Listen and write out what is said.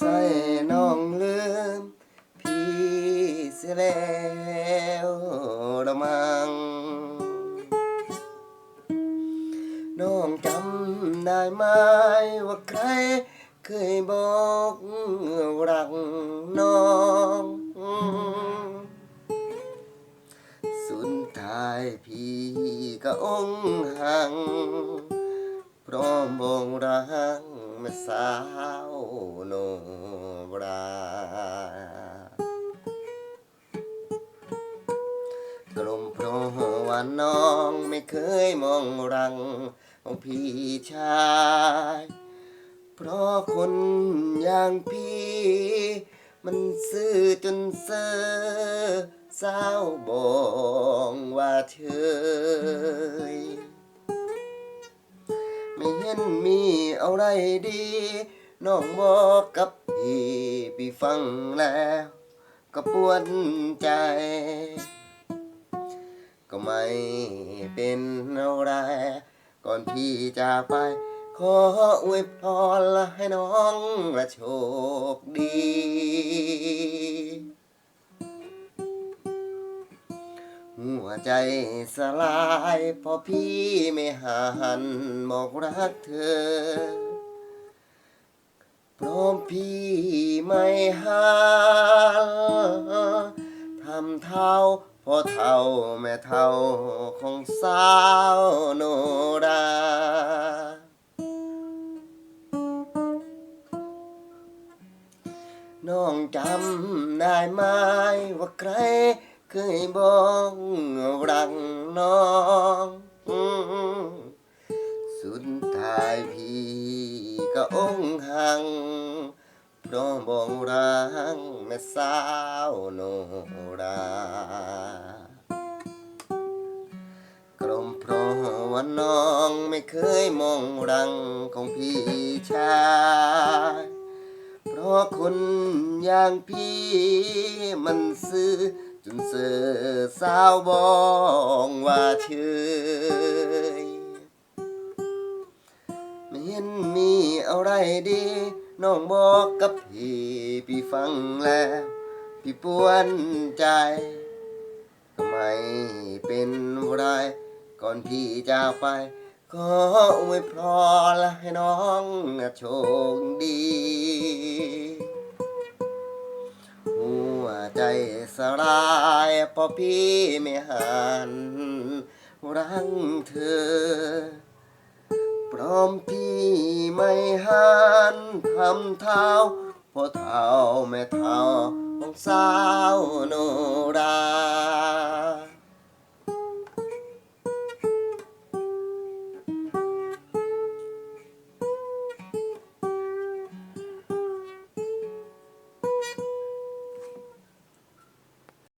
ใส่น้องลืมพี่เสีแล้วละมัง น้องจำได้ไหมว่าใครเคยบอกรักน้อง สุดท้ายพี่ก็องหัง พร้อมบงรังมาสา วโนบรากลมเพรว่าน้องไม่เคยมองรังของพี่ชาย เพราะคนอย่างพี่ มันซื่อจนเซอสาบอกว่าเชยไม่เห็นมีอะไรดี น้องบอกกับพี่พี่ฟังแล้วก็ปวดใจ ก็ไม่เป็นอะไรก่อนพี่จากไป ขออวยพรให้น้องละโชคดี หัวใจสลายเพอพี่ไม่หันบอกรักเธอ พี่ไม่หันทำเท่าพอเท่าแม่เท่าของสาวโนราน้องจำได้ไหมว่าใครเคยบอกรักน้อง สุดท้ายพี่ ก็องหังพระบอกรักแม่สาวโนรากลมพราะว่าน้องไม่เคยมองรังของพี่ชายเพราะคนอย่างพี่มันซื้อจนเสือสาวบองว่าเชย ดีน้องบอกกับพี่พี่ฟังแล้วพี่ปวนใจไม่เป็นไรก่อนพี่จากไปขออวยพรและให้น้องโชคดี หัวใจสลายเพอพี่ไม่หันรังเธอ พร้อมพี่ไม่หันทำเท้าพอเท้าแม่เท้าของสาวโนรา